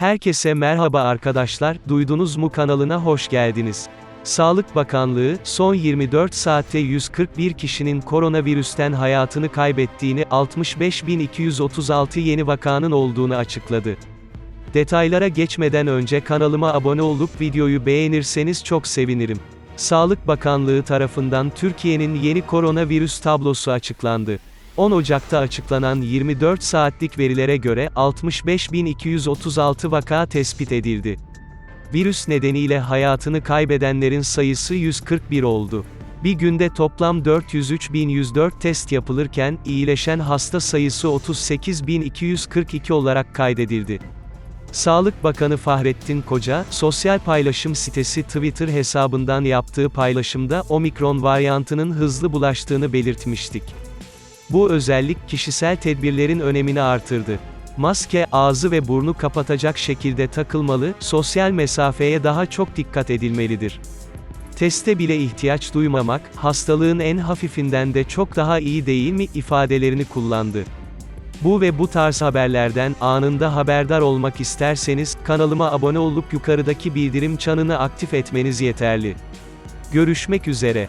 Herkese merhaba arkadaşlar, duydunuz mu kanalına hoş geldiniz. Sağlık Bakanlığı, son 24 saatte 141 kişinin koronavirüsten hayatını kaybettiğini, 65.236 yeni vakanın olduğunu açıkladı. Detaylara geçmeden önce kanalıma abone olup videoyu beğenirseniz çok sevinirim. Sağlık Bakanlığı tarafından Türkiye'nin yeni koronavirüs tablosu açıklandı. 10 Ocak'ta açıklanan 24 saatlik verilere göre 65.236 vaka tespit edildi. Virüs nedeniyle hayatını kaybedenlerin sayısı 141 oldu. Bir günde toplam 403.104 test yapılırken, iyileşen hasta sayısı 38.242 olarak kaydedildi. Sağlık Bakanı Fahrettin Koca, sosyal paylaşım sitesi Twitter hesabından yaptığı paylaşımda omikron varyantının hızlı bulaştığını belirtmiştik. Bu özellik kişisel tedbirlerin önemini artırdı. Maske, ağzı ve burnu kapatacak şekilde takılmalı, sosyal mesafeye daha çok dikkat edilmelidir. Teste bile ihtiyaç duymamak, hastalığın en hafifinden de çok daha iyi değil mi ifadelerini kullandı. Bu ve bu tarz haberlerden anında haberdar olmak isterseniz kanalıma abone olup yukarıdaki bildirim çanını aktif etmeniz yeterli. Görüşmek üzere.